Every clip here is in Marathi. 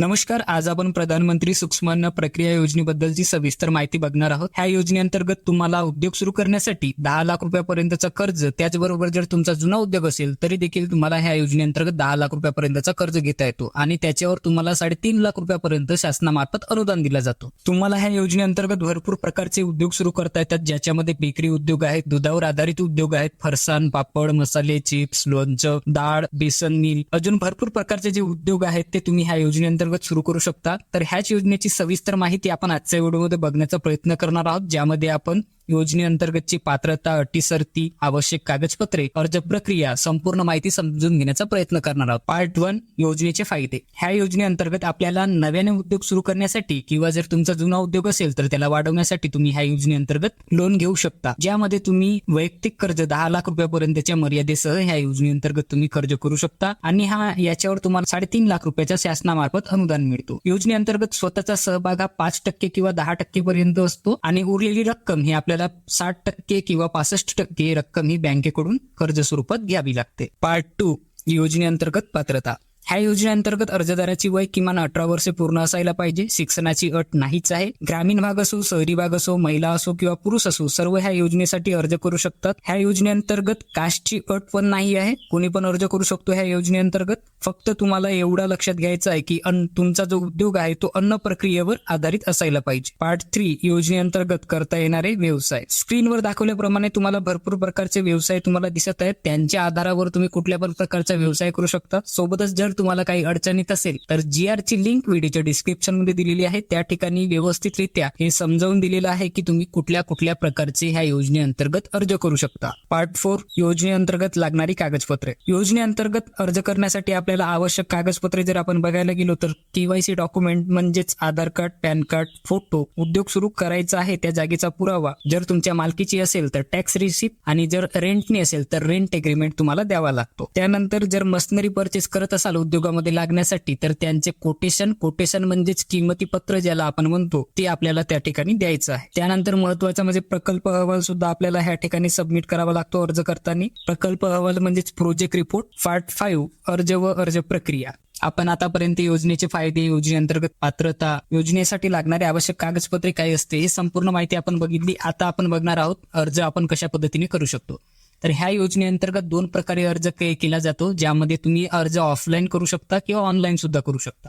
नमस्कार आज आपण प्रधानमंत्री सूक्ष्म अन्न प्रक्रिया योजनेबद्दलची सविस्तर माहिती बघणार आहोत. ह्या योजनेअंतर्गत तुम्हाला उद्योग सुरू करण्यासाठी दहा लाख रुपयापर्यंतचं कर्ज त्याचबरोबर जर तुमचा जुना उद्योग असेल तरी देखील तुम्हाला ह्या योजनेअंतर्गत दहा लाख रुपयापर्यंतचा कर्ज घेता येतो आणि त्याच्यावर तुम्हाला साडेतीन लाख रुपयापर्यंत शासनामार्फत अनुदान दिला जातो. तुम्हाला ह्या योजनेअंतर्गत भरपूर प्रकारचे उद्योग सुरू करता येतात ज्याच्यामध्ये बेकरी उद्योग आहेत दुधावर आधारित उद्योग आहेत फरसाण पापड मसाले चिप्स लोणचं डाळ बेसन मिल अजून भरपूर प्रकारचे जे उद्योग आहेत ते तुम्ही ह्या योजनेअंतर्गत सुरू करू शकता तर ह्याच योजनेची सविस्तर माहिती आपण आजच्या व्हिडिओमध्ये बघण्याचा प्रयत्न करणार आहोत ज्यामध्ये आपण योजनेअंतर्गतची पात्रता अटी सर्ती आवश्यक कागदपत्रे अर्ज प्रक्रिया संपूर्ण माहिती समजून घेण्याचा प्रयत्न करणार आहोत. पार्ट वन योजनेचे फायदे. ह्या योजनेअंतर्गत आपल्याला नव्याने उद्योग सुरू करण्यासाठी किंवा जर तुमचा जुना उद्योग असेल तर त्याला वाढवण्यासाठी तुम्ही ह्या योजनेअंतर्गत लोन घेऊ शकता. ज्यामध्ये तुम्ही वैयक्तिक कर्ज दहा लाख रुपयापर्यंतच्या मर्यादेसह ह्या योजनेअंतर्गत तुम्ही कर्ज करू शकता आणि हा याच्यावर तुम्हाला साडेतीन लाख रुपयाच्या शासनामार्फत अनुदान मिळतो. योजनेअंतर्गत स्वतःचा सहभाग हा पाच टक्के किंवा दहा टक्के पर्यंत असतो आणि उरलेली रक्कम ही आपल्याला साठ टक्के किंवा पासष्ट टक्के रक्कम ही बँकेकडून कर्ज स्वरूपात घ्यावी लागते. पार्ट टू योजनेअंतर्गत पात्रता. ह्या योजनेअंतर्गत अर्जदाराची वय किमान अठरा वर्षे पूर्ण असायला पाहिजे. शिक्षणाची अट नाहीच आहे. ग्रामीण भाग असो शहरी भाग असो महिला असो किंवा पुरुष असो सर्व ह्या योजनेसाठी अर्ज करू शकतात. ह्या योजनेअंतर्गत कास्टची अट पण नाही आहे. कोणी पण अर्ज करू शकतो ह्या योजनेअंतर्गत. फक्त तुम्हाला एवढा लक्षात घ्यायचं आहे की अन्न तुमचा जो उद्योग आहे तो अन्न प्रक्रियेवर आधारित असायला पाहिजे. पार्ट थ्री योजनेअंतर्गत करता येणारे व्यवसाय. स्क्रीनवर दाखवल्याप्रमाणे तुम्हाला भरपूर प्रकारचे व्यवसाय तुम्हाला दिसत आहेत. त्यांच्या आधारावर तुम्ही कुठल्या पण प्रकारचा व्यवसाय करू शकता. सोबतच जर तुम्हाला काही अडचणीत असेल तर जी आर ची लिंक व्हिडिओच्या डिस्क्रिप्शनमध्ये दिलेली आहे. त्या ठिकाणी व्यवस्थितरित्या हे समजावून दिलेलं आहे की तुम्ही कुठल्या कुठल्या प्रकारचे ह्या योजनेअंतर्गत अर्ज करू शकता. पार्ट फोर योजनेअंतर्गत लागणारी कागदपत्रे. योजनेअंतर्गत अर्ज करण्यासाठी आपल्याला आवश्यक कागदपत्रे जर आपण बघायला गेलो तर केवायसी डॉक्युमेंट म्हणजेच Aadhaar card PAN card photo उद्योग सुरू करायचा आहे. त्या जागेचा पुरावा जर तुमच्या मालकीची असेल तर टॅक्स रिसिप्ट आणि जर रेंटनी असेल तर रेंट एग्रीमेंट तुम्हाला द्यावा लागतो. त्यानंतर जर मशनरी परचेस करत असाल उद्योगामध्ये लागण्यासाठी तर त्यांचे कोटेशन कोटेशन म्हणजेच किंमती पत्र ज्याला आपण म्हणतो ते आपल्याला त्या ठिकाणी द्यायचं आहे. त्यानंतर महत्त्वाचा म्हणजे प्रकल्प अहवाल सुद्धा आपल्याला ह्या ठिकाणी सबमिट करावा लागतो अर्ज करताना. प्रकल्प अहवाल म्हणजेच प्रोजेक्ट रिपोर्ट पार्ट फाईव्ह अर्ज व अर्ज प्रक्रिया. आपण आतापर्यंत योजनेचे फायदे योजनेअंतर्गत पात्रता योजनेसाठी लागणारे आवश्यक कागदपत्रे काय असते हे संपूर्ण माहिती आपण बघितली. आता आपण बघणार आहोत अर्ज आपण कशा पद्धतीने करू शकतो. तर ह्या योजनेअंतर्गत दोन प्रकारे अर्ज केला जातो ज्यामध्ये तुम्ही अर्ज ऑफलाईन करू शकता किंवा ऑनलाईन सुद्धा करू शकता.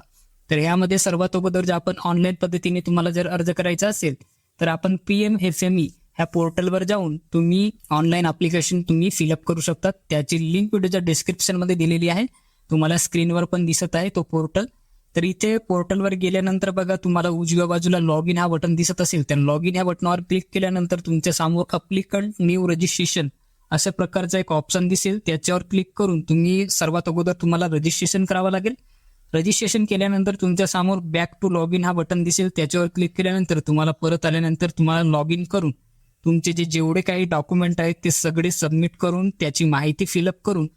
तर यामध्ये सर्वात अगोदर जर आपण ऑनलाईन पद्धतीने तुम्हाला जर अर्ज करायचा असेल तर आपण P M F M E ह्या पोर्टलवर जाऊन तुम्ही ऑनलाईन अप्लिकेशन तुम्ही फिलअप करू शकता. त्याची लिंक व्हिडिओच्या डिस्क्रिप्शनमध्ये दिलेली आहे. तुम्हाला स्क्रीनवर पण दिसत आहे तो पोर्टल. तर इथे पोर्टलवर गेल्यानंतर बघा तुम्हाला उजव्या बाजूला लॉग इन हा बटन दिसत असेल. तर लॉग इन ह्या बटनावर क्लिक केल्यानंतर तुमच्यासमोर अप्लिकंट न्यू रजिस्ट्रेशन अशा प्रकारचा एक ऑप्शन दिसेल. त्याच्यावर क्लिक करून तुम्ही सर्वात अगोदर तुम्हाला रजिस्ट्रेशन करावं लागेल. रजिस्ट्रेशन केल्यानंतर तुमच्यासमोर बॅक टू लॉग इन हा बटन दिसेल. त्याच्यावर क्लिक केल्यानंतर तुम्हाला परत आल्यानंतर तुम्हाला लॉग इन करून तुमचे जे जेवढे काही डॉक्युमेंट आहेत ते सगळे सबमिट करून त्याची माहिती फिलअप करून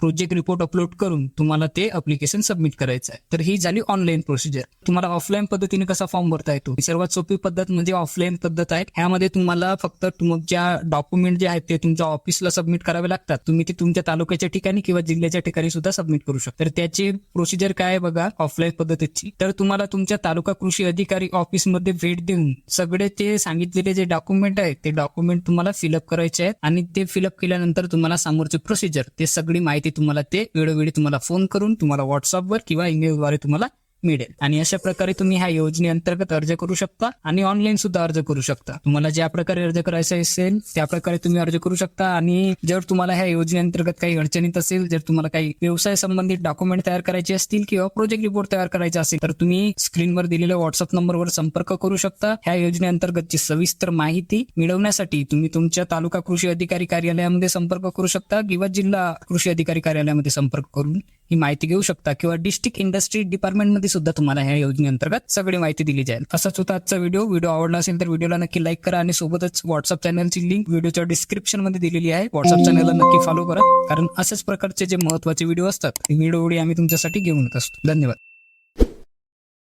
प्रोजेक्ट रिपोर्ट अपलोड करून तुम्हाला ते अप्लिकेशन सबमिट करायचं आहे. तर ही झाली ऑनलाईन प्रोसिजर तुम्हाला ऑफलाईन पद्धतीने कसा फॉर्म भरता येतो? ही सर्वात सोपी पद्धत म्हणजे ऑफलाईन पद्धत आहे. ह्यामध्ये तुम्हाला फक्त तुमच्या डॉक्युमेंट जे आहेत ते तुमच्या ऑफिसला सबमिट करावे लागतात. तुम्ही ते तुमच्या तालुक्याच्या ठिकाणी किंवा जिल्ह्याच्या ठिकाणी सुद्धा सबमिट करू शकता. तर त्याची प्रोसिजर काय आहे बघा ऑफलाईन पद्धतीची. तर तुम्हाला तुमच्या तालुका कृषी अधिकारी ऑफिसमध्ये भेट देऊन सगळे ते सांगितलेले जे डॉक्युमेंट आहेत ते डॉक्युमेंट तुम्हाला फिलअप करायचे आहेत. आणि ते फिलअप केल्यानंतर तुम्हाला समोरचे प्रोसिजर ते सगळी माहिती तुम्हाला ते वेळोवेळी तुम्हाला फोन करून तुम्हाला व्हॉट्सअपवर किंवा ईमेलद्वारे तुम्हाला मिळेल. आणि अशा प्रकारे तुम्ही ह्या योजनेअंतर्गत अर्ज करू शकता आणि ऑनलाईन सुद्धा अर्ज करू शकता. तुम्हाला ज्या प्रकारे अर्ज करायचा असेल त्या प्रकारे तुम्ही अर्ज करू शकता. आणि जर तुम्हाला ह्या योजनेअंतर्गत काही अडचणीत असेल जर तुम्हाला काही व्यवसाय संबंधित डॉक्युमेंट तयार करायचे असतील किंवा प्रोजेक्ट रिपोर्ट तयार करायचा असेल तर तुम्ही स्क्रीनवर दिलेल्या व्हॉट्सअप नंबरवर संपर्क करू शकता. ह्या योजनेअंतर्गतची सविस्तर माहिती मिळवण्यासाठी तुम्ही तुमच्या तालुका कृषी अधिकारी कार्यालयामध्ये संपर्क करू शकता किंवा जिल्हा कृषी अधिकारी कार्यालयामध्ये संपर्क करून ही माहिती घेऊ शकता किंवा डिस्ट्रिक्ट इंडस्ट्री डिपार्टमेंटमध्ये सुद्धा तुम्हाला ह्या योजनेअंतर्गत सगळी माहिती दिली जाईल. असाच होता आजचा व्हिडिओ व्हिडिओ आवडला असेल तर व्हिडिओला नक्की लाईक करा आणि सोबतच व्हॉट्सअप चॅनलची लिंक व्हिडिओच्या डिस्क्रिप्शनमध्ये दिलेली आहे. व्हॉट्सअप चॅनलला नक्की फॉलो करा. कारण अशाच प्रकारचे जे महत्त्वाचे व्हिडिओ असतात ते व्हिडिओ आम्ही तुमच्यासाठी घेऊन येत असतो. धन्यवाद.